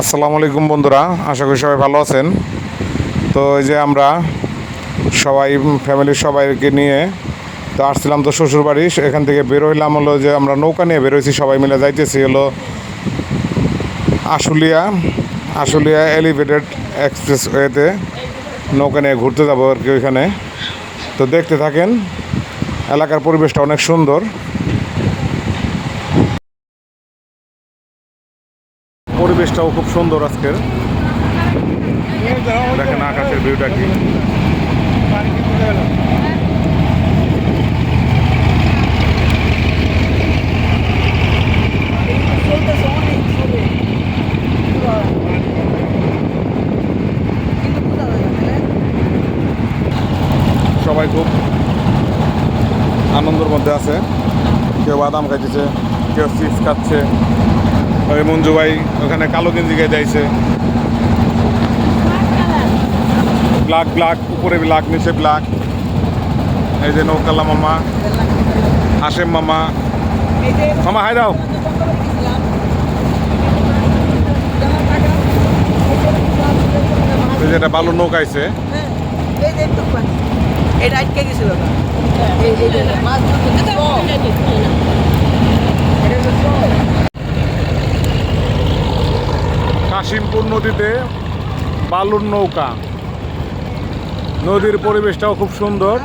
আসসালামু আলাইকুম বন্ধুরা, আশা করি সবাই ভালো আছেন। তো এই যে আমরা সবাই ফ্যামিলির সবাইকে নিয়ে তো আসছিলাম তো শ্বশুর বাড়ি এখান থেকে বের হইলাম হলো যে আমরা নৌকা নিয়ে বেরোইছি সবাই মিলে যাইতেছি হলো আশুলিয়া আশুলিয়া এলিভেটেড এক্সপ্রেস ওয়েতে নৌকা নিয়ে ঘুরতে যাব আর কি ওইখানে। তো দেখতে থাকেন, এলাকার পরিবেশটা অনেক সুন্দর। পরিবেশটাও খুব সুন্দর আজকের। দেখেন আকাশের ভিউটা কি। সবাই খুব আনন্দের মধ্যে আছে। কেউ বাদাম খাইতেছে, কেউ চিপস খাচ্ছে। ওই মঞ্জু ভাই ওখানে কালো গেঞ্জি গায়ে যাইছে। ব্ল্যাক ব্ল্যাক উপরে ব্ল্যাক নিচে ব্ল্যাক এই যে নৌকাল্লা মামা হাসেম মামা। মামা হাই দাও। এই যে একটা বালুর নৌকা আইছে। এটা আটকে গেছিল মাছ কাশিমপুর নদীতে বালুর নৌকা। নদীর পরিবেশটাও খুব সুন্দর।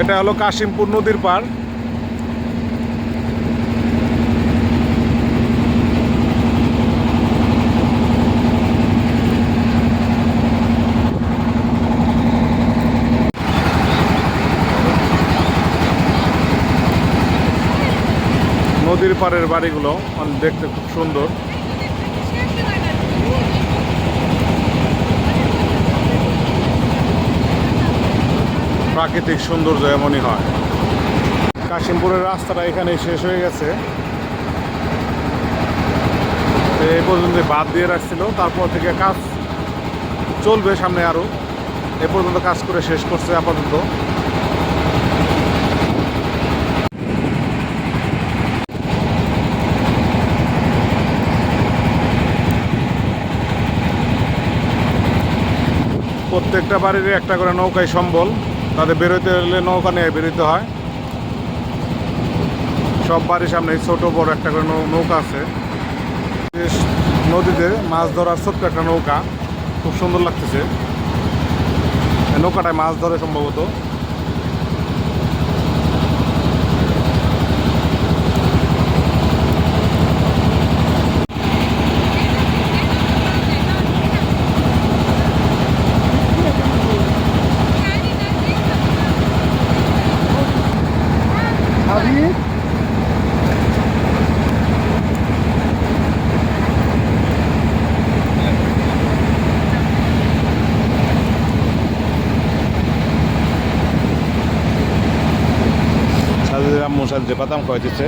এটা হলো কাশিমপুর নদীর পার নদীর পাড়ের বাড়িগুলো মানে দেখতে খুব সুন্দর। প্রাকৃতিক সৌন্দর্য এমনই হয়। কাশিমপুরের রাস্তাটা এখানে শেষ হয়ে গেছে। এই পর্যন্ত বাদ দিয়ে রাখছিল, তারপর থেকে কাজ চলবে সামনে আরও এ পর্যন্ত কাজ করে শেষ করছে আপাতত। প্রত্যেকটা বাড়ির একটা করে নৌকায় সম্বল। তাদের বেরোতে হলে নৌকা নিয়ে বেরোতে হয়। সব বাড়ির সামনে ছোট বড় একটা করে নৌকা আছে। নদীতে মাছ ধরার ছোট্ট একটা নৌকা। খুব সুন্দর লাগতেছে। নৌকাটায় মাছ ধরে সম্ভবত। আম্মু সাজে বাদাম খাওয়া দিচ্ছে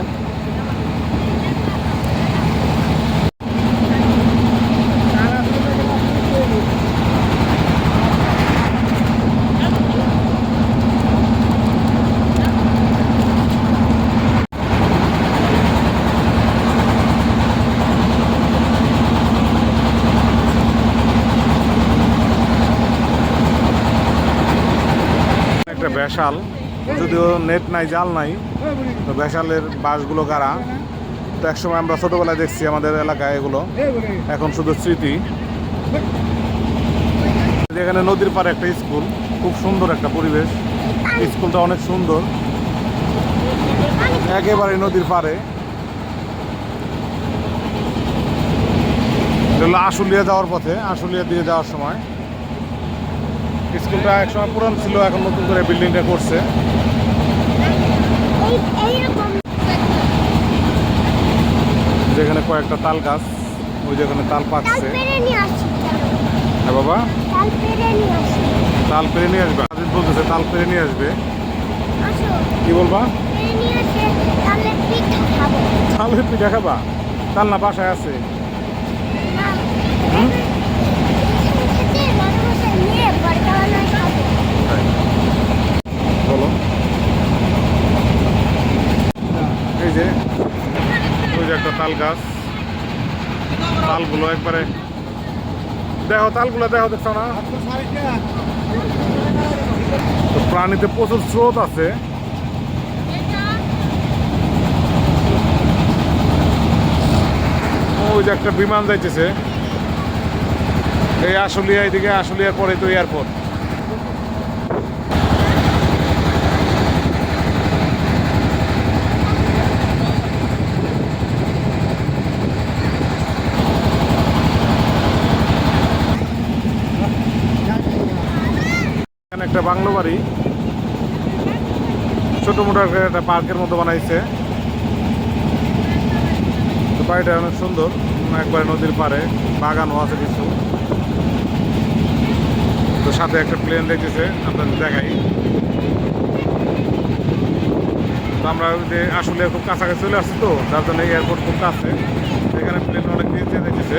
একটা বেশাল। যদিও নেট নাই, জাল নাই, তো বেশালের বাসগুলো গাড়া তো একসময় আমরা ছোটোবেলায় দেখছি আমাদের এলাকায় এগুলো। এখন শুধু স্মৃতি। এখানে নদীর পাড়ে একটা স্কুল, খুব সুন্দর একটা পরিবেশ। স্কুলটা অনেক সুন্দর। একেবারে নদীর পাড়ে। আশুলিয়া যাওয়ার পথে, আশুলিয়া দিয়ে যাওয়ার সময়। স্কুলটা একসময় পুরান ছিল, এখন নতুন করে বিল্ডিংটা করছে। যেখানে কয়েকটা তাল গাছ ওই যেখানে তাল পাচ্ছে হ্যাঁ বাবা? তাল পেরে নিয়ে আসবে? আজিজ বলতেছে তাল পেরে নিয়ে আসবে। কি বলবা? তালের পিঠা খাবা। তাল না বাসায় আছে? বলো। এই যে হুম তাল গাছ। তালগুলো একবারে দেখো, তালগুলো দেখো, দেখছ না? তো প্রাণীতে প্রচুর স্রোত আছে। ওই যে একটা বিমান যাইতেছে। এই আশুলিয়া, এইদিকে আশুলিয়ার পরে তো এয়ারপোর্ট একটা বাংলো বাড়ি। ছোট মোটো একটা পার্কের মতো বানাইছে। তো বাড়িটা অনেক সুন্দর। একবারে নদীর পাড়ে, বাগানও আছে কিছু। তো সাথে একটা প্লেন দেখতেছে আপনাদের দেখাই। তো আমরা যে আসলে খুব কাছাকাছি চলে আসছি তো, যার জন্য এয়ারপোর্ট খুব কাছে। এখানে প্লেন অনেক নিচ দিয়ে দেখতেছে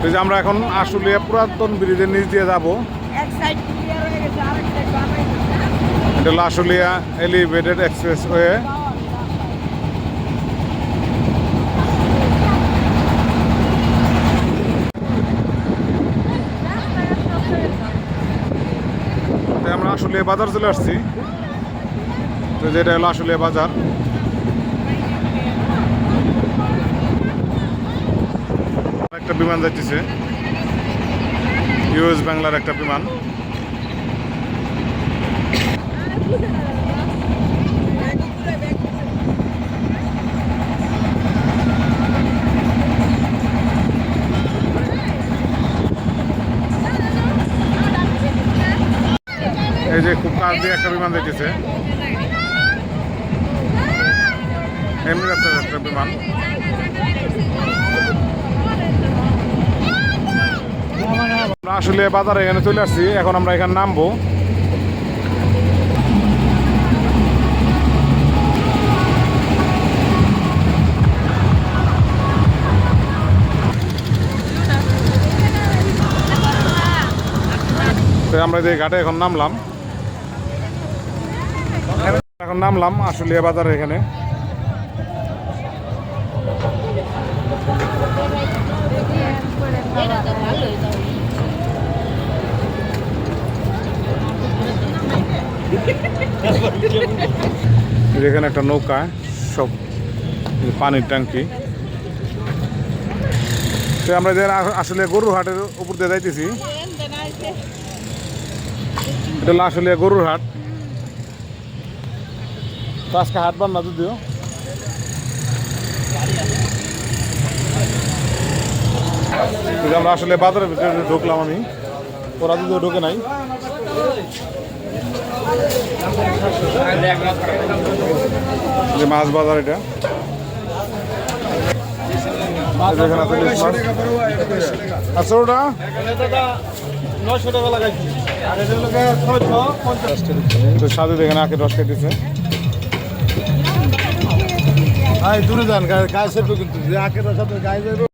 তো যে আমরা এখন আশুলিয়া পুরাতন ব্রিজের নিচ দিয়ে যাব। এটা হলো আশুলিয়া এলিভেটেড এক্সপ্রেস ওয়ে। তো আমরা আশুলিয়া বাজার চলে আসছি। তো যেটা হলো বাজার। একটা বিমান যাচ্ছে ইউএস বাংলার একটা বিমান এই যে দিয়ে একটা বিমান দেখতেছে এমনি একটা বিমান। আমরা আসলে বাজারে এখানে চলে আসছি, এখন আমরা এখানে নামবো। আমরা যে ঘাটে এখন নামলাম। এখন নামলাম আশুলিয়া বাজারে এখানে। এখানে একটা নৌকা, সব পানির ট্যাঙ্কি। তো আমরা যে গরুর হাটের উপর দিয়ে যাইতেছি, এটা আসলে গরুর হাট তো আজকে হাট বান না যদিও আমরা আসলে বাজারের ভিতরে ঢুকলাম আমি। ওরা যদিও ঢুকে নাই। যে মাছ বাজার এটা। আচ্ছা ওটা নশো টাকা লাগাইছি। সাথে দেখেন আখের রস খাইতেছে। হ্যাঁ দূরে যান গায়ে সেটু কিন্তু আখের সাথে গায়ে যাবে